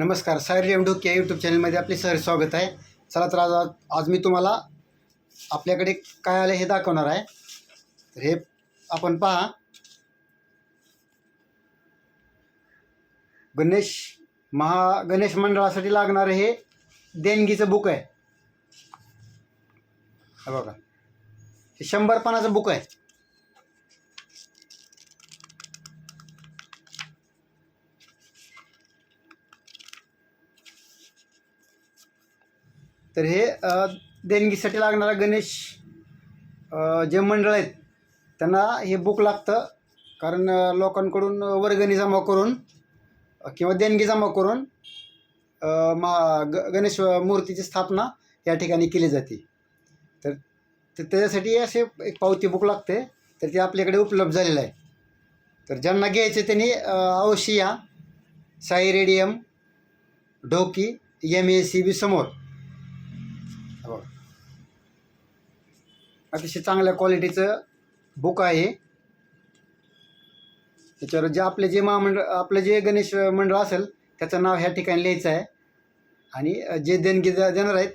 नमस्कार सायर एम ढोके या यूट्यूब चॅनलमध्ये आपले सर स्वागत आहे. चला तर आज आज मी तुम्हाला आपल्याकडे काय आलं हे दाखवणार आहे. तर हे आपण पहा. गणेश महा गणेश मंडळासाठी लागणारं हे देणगीचं बुक आहे. बघा. हे शंभर पानाचं बुक आहे. तर हे देणगीसाठी लागणारा गणेश जे मंडळ आहेत त्यांना हे बुक लागतं. कारण लोकांकडून वर्गणी जमा करून किंवा देणगी जमा करून मा ग गणेश मूर्तीची स्थापना या ठिकाणी केली जाते. तर तर त्याच्यासाठी असे एक पावती बुक लागते. तर ते आपल्याकडे उपलब्ध झालेलं आहे. तर ज्यांना घ्यायचे त्यांनी अ, अवश्य या. Sai radium Dhoki M A C B समोर. अतिशय चांगल्या क्वालिटीचं बुक आहे. त्याच्यावर जे आपले जे महामंडळ आपलं जे गणेश मंडळ असेल त्याचं नाव ह्या ठिकाणी लिहायचं आहे. आणि जे देणगी देणार आहेत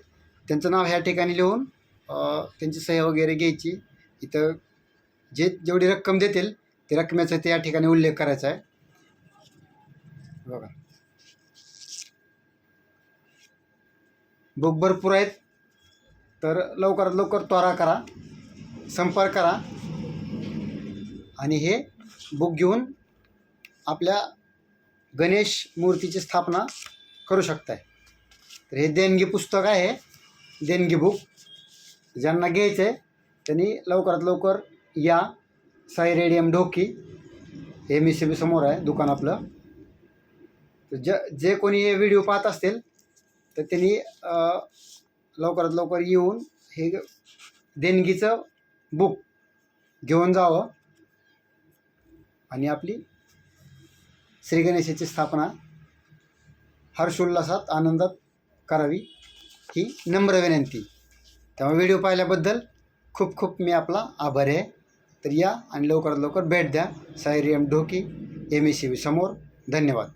त्यांचं नाव ह्या ठिकाणी लिहून त्यांची सह्या वगैरे घ्यायची. इथं जे जेवढी रक्कम देतील त्या रकमेचा ते या ठिकाणी उल्लेख करायचा आहे. बघा. बुक भरपूर आहेत. तर लवकरात लवकर त्वरा करा संपर्क करा आणि हे बुक घेऊन आपल्या गणेश मूर्तीची स्थापना करू शकताय. तर हे देणगी पुस्तक आहे देणगी बुक. ज्यांना घ्यायचं आहे त्यांनी लवकरात लवकर या Sai radium Dhoki. M E C B समोर आहे दुकान आपलं. तर ज जे कोणी हे व्हिडिओ पाहत असतील तर त्यांनी लवकरात लवकर येऊन हे देणगीचं बुक घेऊन जावं. आणि आपली श्री गणेशाची स्थापना हर्षोल्लासात आनंदात करावी ही नम्र विनंती. त्यामुळे व्हिडिओ पाहिल्याबद्दल खूप खूप मी आपला आभारी आहे. तर या आणि लवकरात लवकर भेट द्या. सायरियम Dhoki M A C B समोर. धन्यवाद.